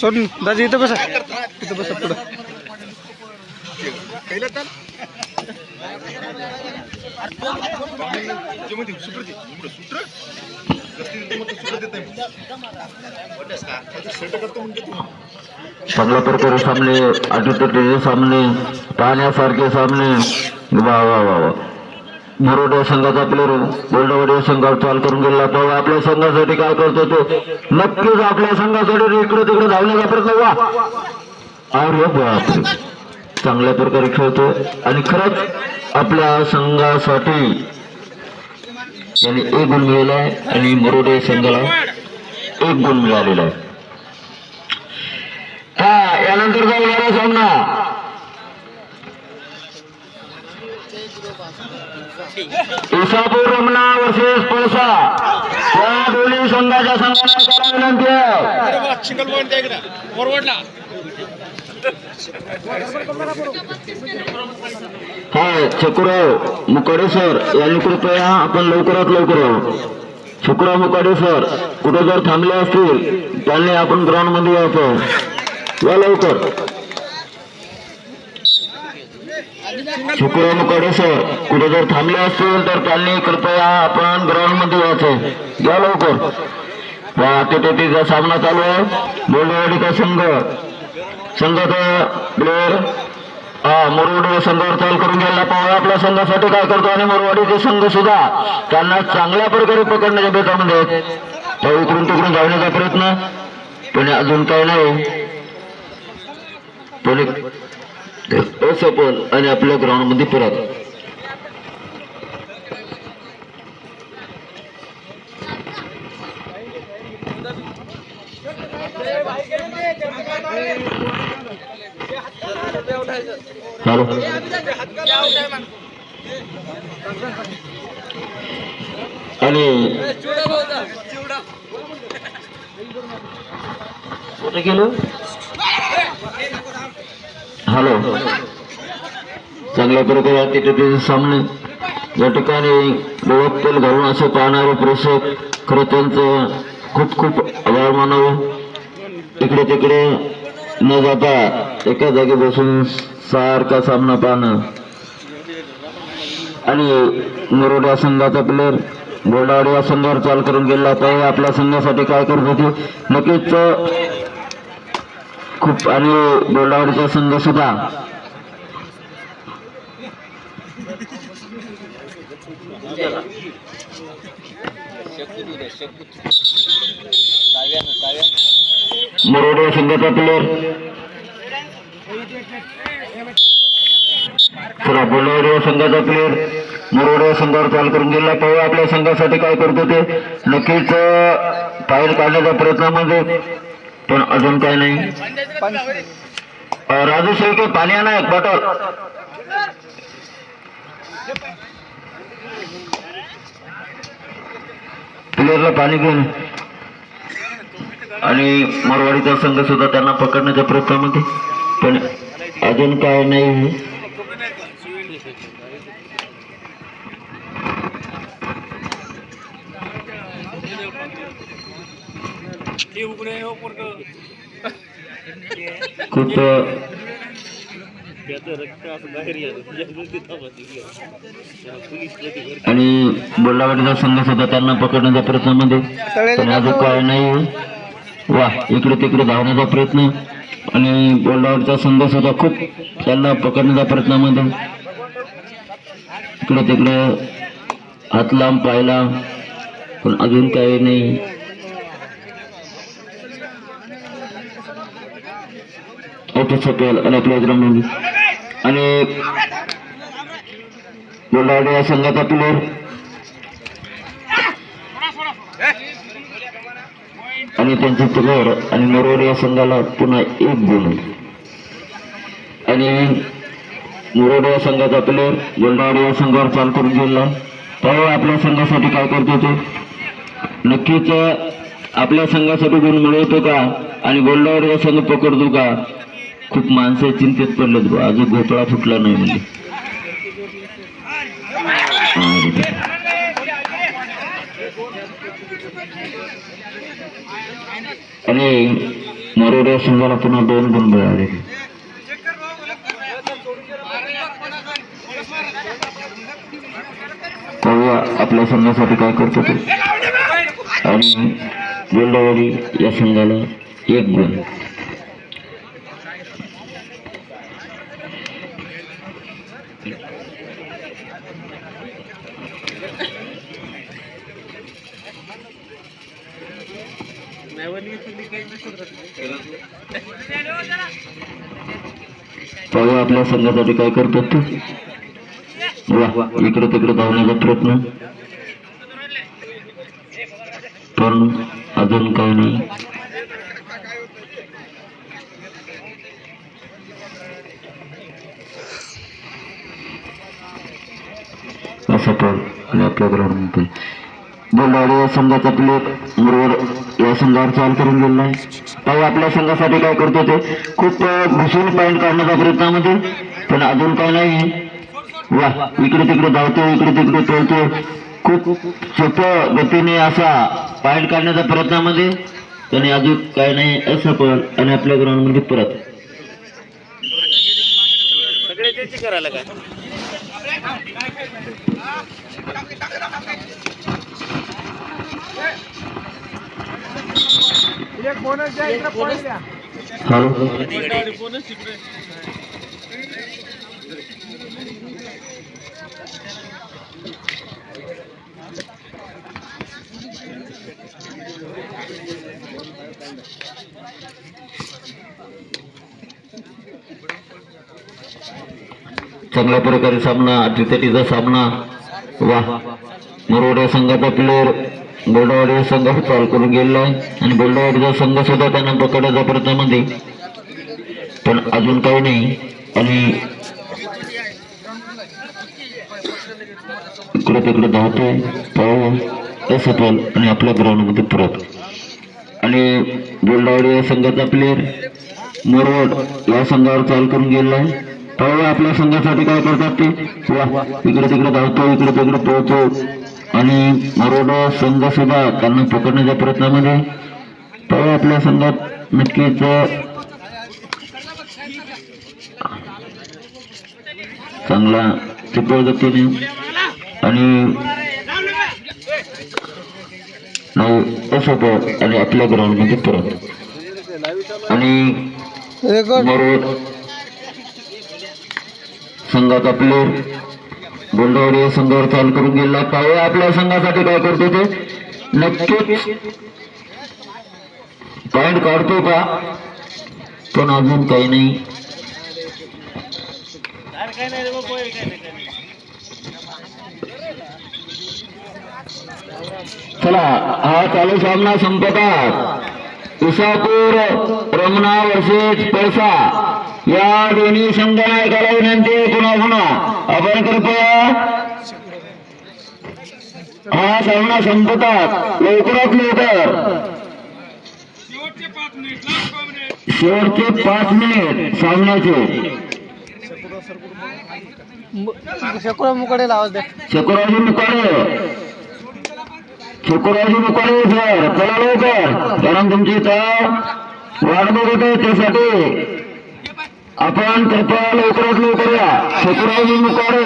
सोडून दाजी इथं बसा. इथं बसा पुढं चांगल्या प्रकारे सामने अटीतटीचे सामने पाहण्यासारखे सामने. वा वा वा वा. मरोडा संघाचा प्लेअर गोल्डवाडी संघावर चाल करून गेला तो आपल्या संघासाठी काय करतो तो? नक्कीच आपल्या संघासाठी इकडे तिकडे धावण्याचा प्रयत्न वा अरे बापरे. चांगल्या प्रकारे खेळतो. आणि खरंच आपल्या संघासाठी त्यांनी एक गुण मिळाला आहे आणि मरोडे संघाला एक गुण मिळालेला आहे. हा यानंतर जाऊया सामना. इसापूर रमणा वर्सेस पळसा. या दोन्ही संघाच्या संघाला विनंती आहे सिंगल पॉईंट द्या इकडे फॉरवर्डला हा मुकाडे सर यांनी कृपया आपण लवकरात लवकर यावं मुकाडे सर कुठे जर थांबले असतील त्यांनी आपण ग्राउंडमध्ये यायचं. या लवकर. शुक्रवार मुकाडे सर कुठे जर थांबले असतील तर त्यांनी कृपया आपण ग्राउंडमध्ये यायचं. या लवकर. वा तिचा सामना चालू आहे. बोलवाडीचा संघ संघाचा प्लेअर हा संघावर चाल करून गेला पाहूया आपल्या संघासाठी. काय करतो आणि मुरवाडीचे संघ सुद्धा त्यांना चांगल्या प्रकारे पकडण्याच्या बेतामध्ये आहेत. तो इकडून तिकडून धावण्याचा प्रयत्न. पण अजून काही नाही. पण एक असफल आणि आपल्या ग्राउंडमध्ये परत. चालू आणि कुठे गेलो? हॅलो. चांगल्या प्रकारे तिथे तिथे सामने. या ठिकाणी डोळ्यात तेल घालून असं पाहणारे प्रेक्षक खरं त्यांचं खूप खूप आभार मानावं. इकडे तिकडे न जाता एका जागी बसून सारखा सामना पाहणं. आणि मरोडा संघाचा प्लेअर गोडावाडी या संघावर चाल करून गेला तर आपल्या संघासाठी काय करत होते नक्कीच खूप आणि गोडावाडीचा संघ सुद्धा. मरोडा संघाचा प्लेअर चला बोलावडे संघाचा प्लेअर मुरवडे संघावर चाल करून गेला. पाहू आपल्या संघासाठी काय करतो ते नक्कीच पाहिजे काढण्याचा प्रयत्नामध्ये म्हणजे, पण अजून काय नाही. राजू शेळके पाणी आणा एक बॉटल. प्लेअरला पाणी घेऊन. आणि मारवाडीचा संघ सुद्धा त्यांना पकडण्याच्या प्रयत्नामध्ये. पण अजून काय नाही खूप आणि बोलावाडीचा संघ सुद्धा त्यांना पकडण्याच्या प्रयत्नामध्ये. पण अजून काय नाही वा इकडे तिकडे धावण्याचा प्रयत्न आणि बोल्लावाडीचा संघ सुद्धा खूप त्यांना पकडण्याचा प्रयत्नामध्ये इकडे तिकडे हात लांब पाहिला पण अजून काही नाही. ओके सपेल आणि आपल्या ग्राउंड आणि बोलावडे या संघाचा प्लेअर आणि त्यांची प्लेअर आणि मोरवडे या संघाला पुन्हा एक गुण. आणि मुरोड या संघाचा प्लेअर गोल्डावाडी या संघावर चाल करून गेला त्यावेळी आपल्या संघासाठी काय करतो तो? नक्कीच आपल्या संघासाठी गुण मिळवतो का? आणि गोल्डावाडी या संघ पकडतो का? खूप माणसं चिंतेत पडलेत बुवा. अजून गोपळा फुटला नाही म्हणजे हा, आणि मरोड या संघाला पुन्हा दोन गुण मिळाले. पाहूया आपल्या संघासाठी काय करतो ते. आणि गोल्डावाडी या संघाला एक गुण. पाहूया आपल्या संघासाठी काय करतात ते. वा इकडे तिकडे धावण्याचा प्रयत्न. पण अजून काही नाही. असं पण आणि आपल्या ग्राउंडमध्ये. बोलडावडी या संघाचा प्लेअर मुरवड या संघावर चाल करून गेलेला आहे. पाहू आपल्या संघासाठी काय करतो ते? खूप घुसून पॉईंट काढण्याचा प्रयत्नामध्ये पण अजून काय नाही वा इकडे तिकडे धावतो इकडे तिकडे पळतो खूप सोप्या गतीने असा पॉईंट काढण्याच्या प्रयत्नामध्ये आणि अजून काय नाही असं पण आणि आपल्या ग्राउंडमध्ये परत. करायला काय द्या इकडे पॉईंट द्या हॅलो चांगल्या प्रकारे सामना अटीतटीचा सामना. वा मुरवड संघाचा प्लेअर बोलडावाडी या चाल करून गेलेला आहे. आणि बोलडावाडीचा संघ सुद्धा त्यांना पकडण्याच्या प्रयत्नामध्ये पण अजून काही नाही. आणि इकडे तिकडे धावतोय पाहू. सफल आणि आपल्या ग्राउंडमध्ये परत. आणि गोल्डावाडी या संघाचा प्लेअर मोरवड या संघावर चाल करून गेलेला आहे. पाहू आपल्या संघासाठी काय करतात ते? वा इकडे तिकडे धावतो इकडे तिकडे पोहतो आणि मोरवड संघ सुद्धा त्यांना पकडण्याच्या प्रयत्नामध्ये पाहू आपल्या संघात नक्कीच चांगला चिपळ गतीने आणि असं आणि आपल्या ग्राउंडमध्ये परत. आणि संघाचा प्लेअर गोंडवाडी या संघावर चालू करून गेला पाहूया आपल्या संघासाठी काय करतो ते. नक्कीच. पॉइंट काढतो का? पण अजून काही नाही. चला हा चालू सामना संपतात. उसापूर रमणा वर्सेस पैसा या दोन्ही संघ नायकाला विनंती पुन्हा पुन्हा. आपण कृपया हा सामना संपतात. लवकरात लवकर. शेवटचे पाच मिनिट. सामन्याचे शेकडो मुकडे आवाज द्या शुक्रवारी मुकाडे. सर चला लवकर. कारण तुमची इथं वाट बघत आहे त्यासाठी. आपण कृपया लवकरात लवकर या. शुक्रवारी मुकाडे.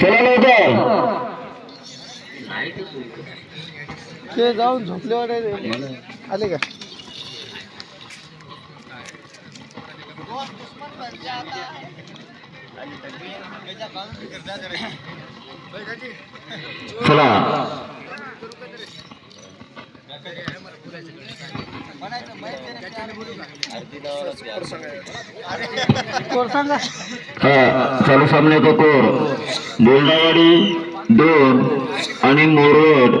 चला लवकर. ते जाऊन झोपल्यावर आले का? चला. चालू सामन्याचा कोर बोल्डावाडी दोन आणि मोरवड.